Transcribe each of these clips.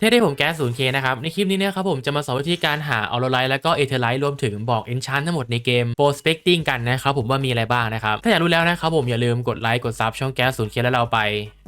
เท่ได้ผมแก๊ส 0K นะครับ ในคลิปนี้เนะครับผมจะมาสอนวิธีการหาออโรไลท์แล้วก็เอเทอร์ไลท์รวมถึงบอกเอนชานทั้งหมดในเกม Prospecting กันนะครับผมว่ามีอะไรบ้างนะครับ ถ้าอยากรู้แล้วนะครับผมอย่าลืมกดไลค์กดซับช่องแก๊ส 0K แล้วเราไป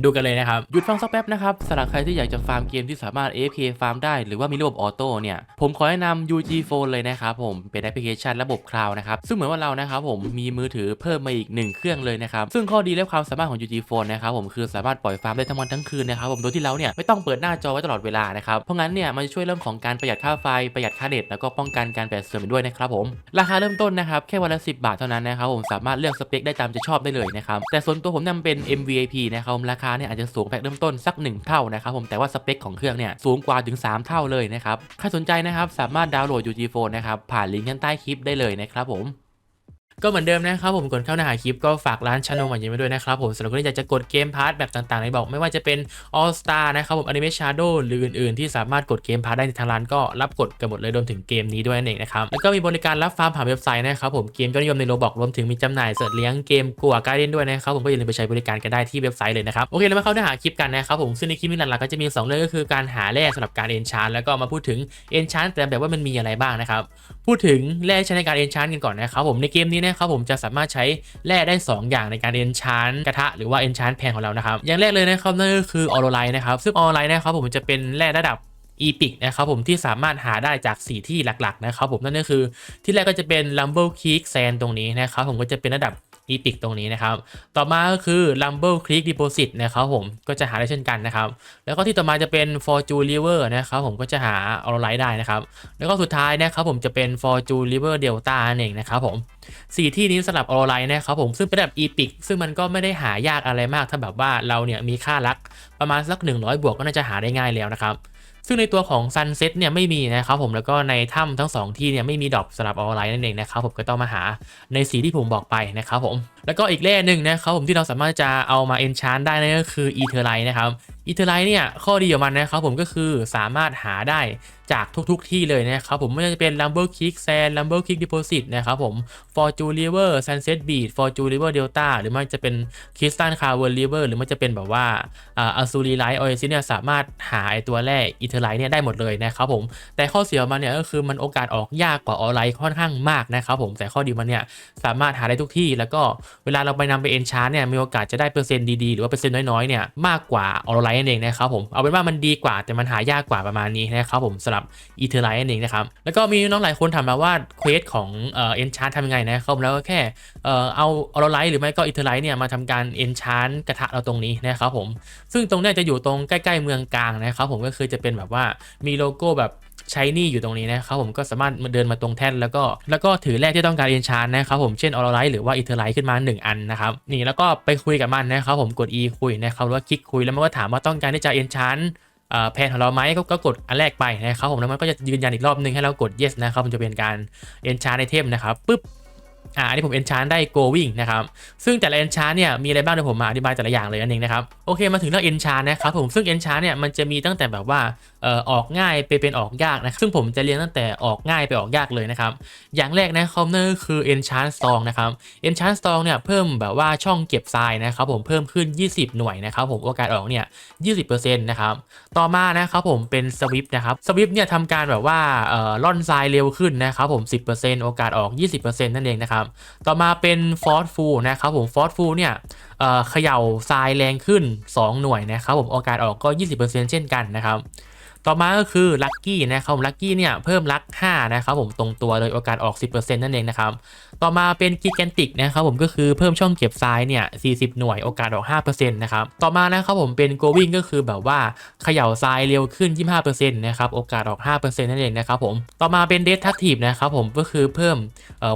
ดูกันเลยนะครับ หยุดฟังสักแป๊บนะครับสำหรับใครที่อยากจะฟาร์มเกมที่สามารถ AFK ฟาร์มได้หรือว่ามีระบบออโต้เนี่ยผมขอแนะนำ UG Phone เลยนะครับผมเป็นแอปพลิเคชันระบบคลาวด์นะครับซึ่งเหมือนว่าเรานะครับผมมีมือถือเพิ่มมาอีกหนึ่งเครื่องเลยนะครับซึ่งข้อดีและความสามารถของ UG Phone นะครับผมคือสามารถปล่อยฟาร์มได้ทั้งวันทั้งคืนนะครับผมโดยที่เราเนี่ยไม่ต้องเปิดหน้าจอไว้ตลอดเวลานะครับ เพราะงั้นเนี่ยมันจะช่วยเรื่องของการประหยัดค่าไฟประหยัดค่าเน็ตแล้วก็ป้องกันการแปดเสื่อมด้วยนะครับผมราคาเริ่มต้นนะครับแค่วันละ 10 บาทเท่านั้นนะครับผมสามารถเลือกสเปคได้ตามใจชอบได้เลยนะครับแต่ส่วนตัวผมนำเป็น MVIP นะครับผมราคาเนี่ยอาจจะสูงแพ็คเริ่มต้นสัก 1 เท่านะครับผมแต่ว่าสเปคของเครื่องเนี่ยสูงกว่าถึง 3 เท่าเลยนะครับใครสนใจนะครับสามารถดาวน์โหลด UG Phone นะครับผ่านลิงก์ข้างใต้คลิปได้เลยนะครับผม ก็เหมือนเดิมนะครับผมก่อนเข้าเนื้อหาคลิปก็ฝากร้านชานมหวานเย็นไว้ด้วยนะครับผมสำหรับคนที่อยากจะกดเกมพาร์ทแบบต่างๆในบอกไม่ว่าจะเป็น All Star นะครับผม Anime Shadow หรืออื่นๆ ที่สามารถกดเกมพาร์ทได้ในทางร้านก็รับกดกันหมดเลยรวมถึงเกมนี้ด้วยนั่นเองนะครับแล้วก็มีบริการรับฟาร์มผ่านเว็บไซต์นะครับผมเกมยอดนิยมในโลบอกรวมถึงมีจำหน่ายเสิร์ชเลี้ยงเกมกัวการ์เด้นด้วยนะครับผมก็อย่าลืมไปใช้บริการกันได้ที่เว็บไซต์เลยนะครับโอเคเรามาเข้าเนื้อหาคลิปกันนะครับผมซึ่งในคลิปนี้หลักๆก็จะมีสองเรื่องก็คือการหาแร่สำหรับการเอนชานแล้วก็มาพูดถึงเอนชานแต่แบบว่ามันมีอะไรบ้างนะครับพูดถึงแร่ใช้ในการเอนชานกันก่อนนะครับผมในเกมนี้นะครับผมจะสามารถใช้แร่ได้ 2 อย่างในการเอนชานกระทะหรือว่าเอนชานแพงของเรานะครับอย่างแรกเลยนะครับนั่นก็คือออโรไลน์นะครับซึ่งออโรไลน์นะครับผมจะเป็นแร่ระดับอีพิกนะครับผมที่สามารถหาได้จาก 4 ที่หลักๆนะครับผมนั่นก็คือที่แรกก็จะเป็น Rumble Creek Sand ตรงนี้นะครับผมก็จะเป็นระดับ อีพิกตรงนี้นะครับ ต่อมาก็คือ Rumble Creek Deposit นะครับผมก็จะหาได้เช่นกันนะครับ แล้วก็ที่ต่อมาจะเป็น Fortune River นะครับผมก็จะหาออโรไลท์ได้นะครับ แล้วก็สุดท้ายนะครับผมจะเป็น Fortune River Delta นั่นเองนะครับผมสี่ที่นี้สำหรับออโรไลท์นะครับผมซึ่งเป็นแบบอีพิกซึ่งมันก็ไม่ได้หายากอะไรมากถ้าแบบว่าเราเนี่ยมีค่ารักประมาณสัก 100 บวกก็น่าจะหาได้ง่ายแล้วนะครับ ซึ่งในตัวของซันเซ็ตเนี่ยไม่มีนะครับผมแล้วก็ในถ้ำทั้งสองที่เนี่ยไม่มีดอกสำหรับออนไลน์นั่นเองนะครับผมก็ต้องมาหาในสีที่ผมบอกไปนะครับผมแล้วก็อีกแร่หนึ่งนะครับผมที่เราสามารถจะเอามา enchant ได้นั่นก็คือ Etherite นะครับ Etherite เนี่ยข้อดีของมันนะครับผมก็คือสามารถหาได้จากทุกๆที่เลยนะครับผมไม่ว่าจะเป็น Rumble Creek Sand Rumble Creek Deposit นะครับผม Fortune River Sunset Beach Fortune River Delta หรือมันจะเป็น Crystal Cavern River หรือมันจะเป็นแบบว่าอ่า Azuri Light Oasis เนี่ยสามารถหาไอตัวแร่ Etherite เนี่ยได้หมดเลยนะครับผมแต่ข้อเสียมันเนี่ยก็คือมันโอกาสออกยากกว่าออไลน์ค่อนข้างมากนะครับผมแต่ข้อดีมันเนี่ยสามารถหาได้ทุกที่แล้วก็เวลาเราไปนำไปเอนชาร์เนี่ยมีโอกาสจะได้เปอร์เซ็นต์ดีๆ หรือว่าเปอร์เซ็นต์น้อยๆเนี่ยมากกว่าออนไลน์นั่นเองนะครับผมเอาเป็นว่ามันดีกว่าแต่มันหายากกว่าประมาณนี้นะครับผมสำหรับอีเทอร์ไลน์นั่นเองนะครับแล้วก็มีน้องหลายคนถามมาว่าเควสของเอนชาร์ทำยังไงนะครับแล้วก็แค่เอ่อเอาออนไลน์หรือไม่ก็อีเทอร์ไลน์เนี่ยมาทำการเอนชาร์กระทะเราตรงนี้นะครับผมซึ่งตรงนี้จะอยู่ตรงใกล้ๆเมืองกลางนะครับผมก็คือจะเป็นแบบว่ามีโลโก้แบบ ใช้นี่อยู่ตรงนี้นะครับผมก็สามารถมาเดินมาตรงแท่นแล้วก็แล้วก็ถือแร่ที่ต้องการเอนชานนะครับผมเช่นออร์ไลท์หรือว่าอีเทอร์ไลท์ขึ้นมา 1 อันนะครับนี่แล้วก็ไปคุยกับมันนะครับผมกด E คุยนะครับหรือว่าคลิกคุยแล้วมันก็ถามว่าต้องการที่จะเอนชานแพนของเราไหมก็ก็กดอันแรกไปนะครับผมแล้วมันก็จะยืนยันอีกรอบนึงให้เรากด yes นะครับมันจะเป็นการเอนชานในเทมนะครับปุ๊บ อ่าอันนี้ผมเอนชานได้ going นะครับซึ่งแต่ละเอนชานเนี่ยมีอะไรบ้างเดี๋ยวผมมาอธิบายแต่ละอย่างเลยนั่นเองนะครับโอเคมาถึงเรื่องเอนชานนะครับผมซึ่งเอนชานเนี่ยมันจะมีตั้งแต่แบบว่าเอ่อออกง่ายไปเป็นออกยากนะครับซึ่งผมจะเรียงตั้งแต่ออกง่ายไปออกยากเลยนะครับอย่างแรกนะครับนั่นก็คือ Enchant Stone นะครับ Enchant Stone เนี่ยเพิ่มแบบว่าช่องเก็บทรายนะครับผมเพิ่มขึ้น 20 หน่วยนะครับผมโอกาสออกเนี่ย20%นะครับต่อมานะครับผมเป็น Swift นะครับ Swift เนี่ยทำการแบบว่าเอ่อล่อนทรายเร็วขึ้นนะครับผม 10%โอกาสออก 20%นั่นเองนะครับต่อมาเป็นฟอสฟูนะครับผมฟอสฟูเนี่ยเอ่อเขย่าทรายแรงขึ้น 2 หน่วยนะครับผมโอกาสออกก็ 20%เช่นกันนะครับ ต่อมาก็คือลัคกี้นะครับลัคกี้เนี่ยเพิ่มลัค5นะครับผมตรงตัวเลยโอกาสออก 10%นั่นเองนะครับต่อมาเป็นกิแกนติกนะครับผมก็คือเพิ่มช่องเก็บทรายเนี่ย40 หน่วยโอกาสออก 5%นะครับต่อมานะครับผมเป็น going ก็คือแบบว่าเขย่าทรายเร็วขึ้น 25%นะครับโอกาสออก 5%นั่นเองนะครับผมต่อมาเป็น destructive นะครับผมก็คือเพิ่ม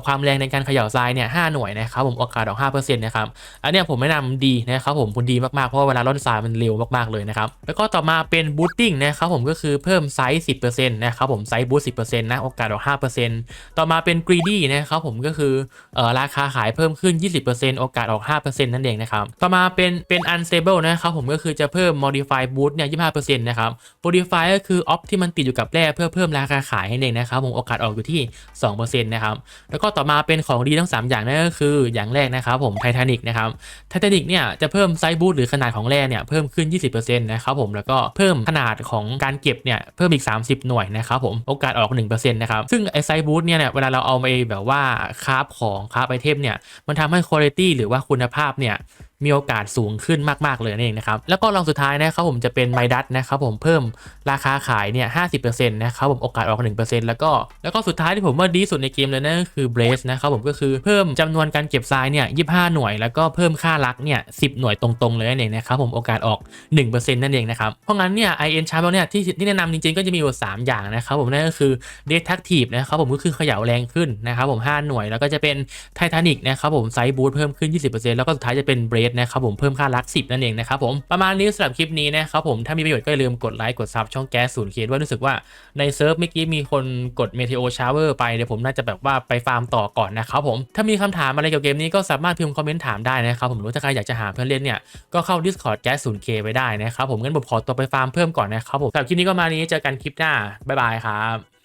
ความแรงในการเขย่าทรายเนี่ย5หน่วยนะครับผมโอกาสออก 5%นะครับอันนี้ผมแนะนำดีนะครับผมคุณดีมากๆเพราะว่าเวลาล่อนทรายมันเร็วมากๆเลยนะครับแล้วก็ต่อมาเป็น booting นะครับผมก็คือเพิ่มไซส์ 10%นะครับผมไซส์ boost 10%นะโอกาสออก5%ต่อมาเป็น greedy นะครับผมก็คือเอ่อราคาขายเพิ่มขึ้น 20%โอกาสออก 5%นั่นเองนะครับต่อมาเป็นเป็น unstable นะครับผมก็คือจะเพิ่ม modify boost เนี่ย25%นะครับ modify ก็คือ off ที่มันติดอยู่กับแร่เพื่อเพิ่มราคาขายให้เองนะครับผมโอกาสออกอยู่ที่ 2%นะครับแล้วก็ต่อมาเป็นของดีทั้ง 3 อย่างนั่นก็คืออย่างแรกนะครับผมไททานิกนะครับไททานิกเนี่ยจะเพิ่มไซส์บูทหรือขนาดของแร่เนี่ยเพิ่มขึ้น 20%นะครับผมแล้วก็เพิ่มขนาดของการเกเก็บเนี่ยเพิ่มอีก 30 หน่วยนะครับผมโอกาสออก 1%นะครับซึ่งไอไซบูทเนี่ยเนี่ยเวลาเราเอาไปแบบว่าคราฟของคราฟไอเทมเนี่ยมันทำให้คุณภาพหรือว่าคุณภาพเนี่ย มีโอกาสสูงขึ้นมากๆเลยนั่นเองนะครับแล้วก็ลองสุดท้ายนะครับผมจะเป็นไมดัตนะครับผมเพิ่มราคาขายเนี่ย50%นะครับผมโอกาสออก1%แล้วก็แล้วก็สุดท้ายที่ผมว่าดีสุดในเกมเลยนั่นก็คือเบรสนะครับผมก็คือเพิ่มจำนวนการเก็บทรายเนี่ย25หน่วย แล้วก็เพิ่มค่ารักเนี่ย10หน่วยตรงๆเลยนั่นเองนะครับผมโอกาสออก1%นั่นเองนะครับเพราะงั้นเนี่ยไอเอ็นชาร์ปเนี่ยที่ที่แนะนำจริงๆก็จะมีอยู่3อย่างนะครับผมนั่นก็คือเดทแท็กทีฟนะครับผมก็คือเขย่าแรงขึ้นนะครับผม5หน่วย แล้วก็จะเป็นไททานิกนะครับผมไซบูทเพิ่มขึ้น 20%แล้วก็สุดท้ายจะเป็นเบรสนะครับผมเพิ่มค่ารัก 10 นั่นเองนะครับผมประมาณนี้สำหรับคลิปนี้นะครับผมถ้ามีประโยชน์ก็อย่าลืมกดไลค์กดซับช่องแก๊สศูนย์เคด้วยรู้สึกว่าในเซิร์ฟเมื่อกี้มีคนกดเมเทโอชาเวอร์ไปเดี๋ยวผมน่าจะแบบว่าไปฟาร์มต่อก่อนนะครับผมถ้ามีคำถามอะไรเกี่ยวกับเกมนี้ก็สามารถพิมพ์คอมเมนต์ถามได้นะครับผมหรือถ้าใครอยากจะหาเพื่อนเล่นเนี่ยก็เข้า Discord แก๊สศูนย์เคไปได้นะครับผมงั้นผมขอตัวไปฟาร์มเพิ่มก่อนนะครับผมสำหรับคลิปนี้ก็มานี้เจอกันคลิปหน้าบ๊ายบายครับ